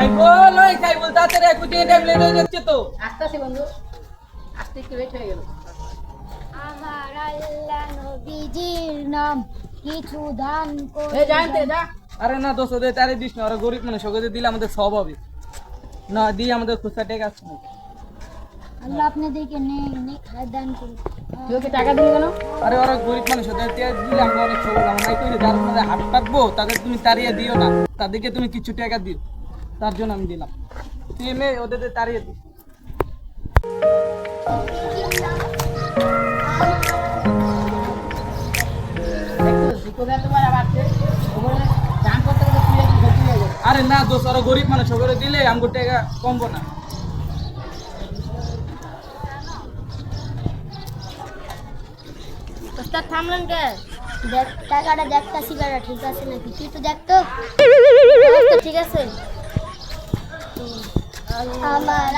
সাইবল ওই সাইবল তাড়াতাড়ি এক কোটি টাইম লেট হয়ে যাচ্ছে তো। আসতেছি বন্ধু। আসতে একটু লেট হয়ে গেল। আমার আল্লাহ নবীজির নাম কিছু দান এই জানতে যা। আরে না দোষ ওদের তারে দিস না গরিব মানুষ ওকে দিলে আমাদের সব হবে। না দিয়ে আমাদের খুচরা টেক আসছে না আল্লাহ আপনাদেরকে নেক নেক হায়াত দান করুন তুই টাকা দিলি কেন? আরে ওরা গরিব মানুষ ওদের দিলে আমরা অনেক সবল। আমরা নাই করি যার মধ্যে হাত পাতবো তাদের তুমি তাড়িয়ে দিও না। তাদেরকে তুমি কিছু টাকা দিও। তার জন্য আমি দিলাম। এমনি ওদের তাড়িয়ে গেল আরে না দোষ ওরা গরিব মানুষ ওগুলো দিলে আমাকে টাকা কমবো না। থামলেন কে? দেখ টাকাটা দেখতাছি ঠিক আছে নাকি? তুই তো দেখ তো। আচ্ছা, ঠিক আছে? আমার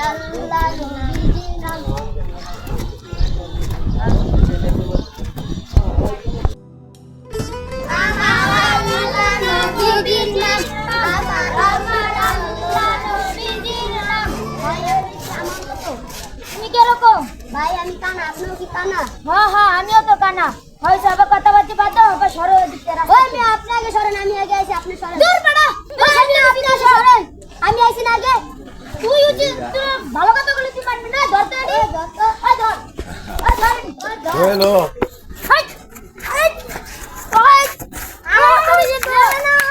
ভাই আমি কানা আপনিও কি কানা হ্যাঁ হ্যাঁ আমিও তো কানা হয় সব কথাবার্তা বাদ দাও আবার সরো দিতে রাখো ওই আমি আপনি আগে সরেন আমি আগে আইছি আপনি সরেন দূর বেটা আপনি আপনি সরেন আমি আইছি না আগে তুই উঠি তুই ভালো কথা বলে তুই পারবি না ধরতে আরে ধর ওই ধর ওই ধর ওই ধর হ্যালো হাট হাট ওই আমার তুমি জিতবে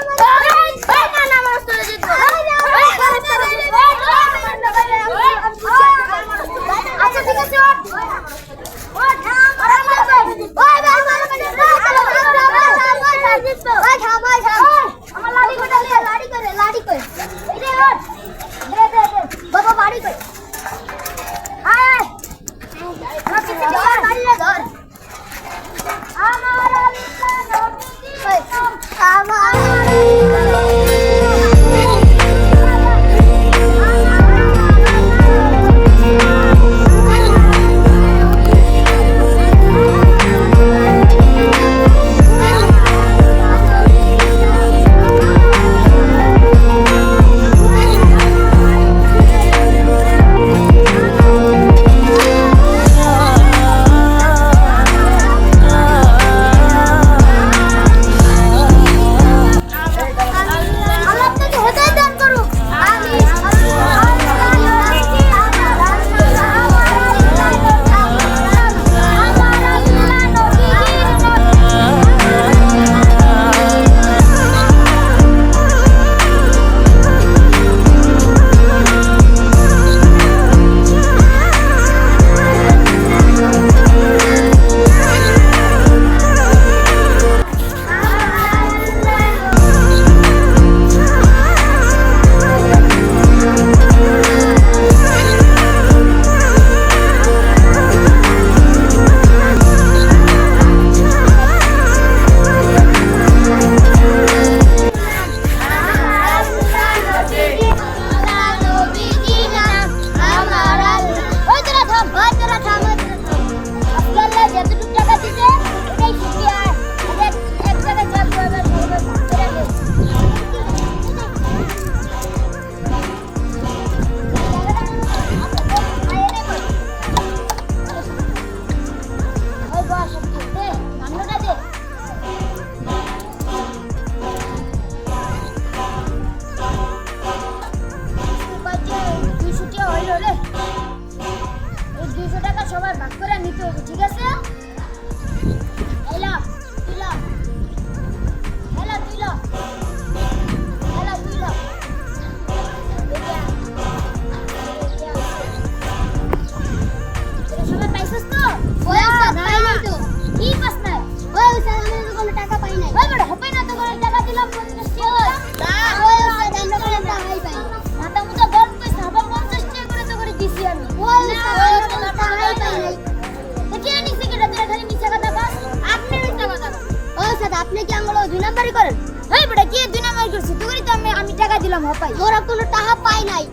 নাম্বারই করেন। এই বড় কি দুই নাম্বার করছিস? তুই তো আমি আমি টাকা দিলাম হপাই ওরা কোনো টাকা পাই নাই।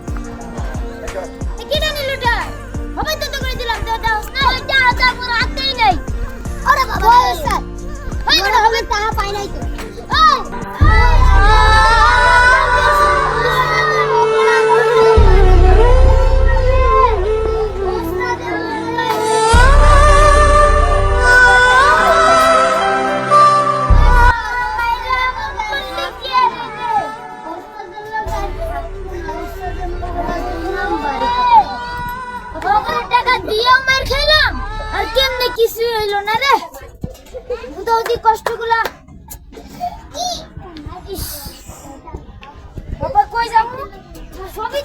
কিছু হইল না রে। উদৌদি কষ্টগুলা। বাবা কই যাব? সবই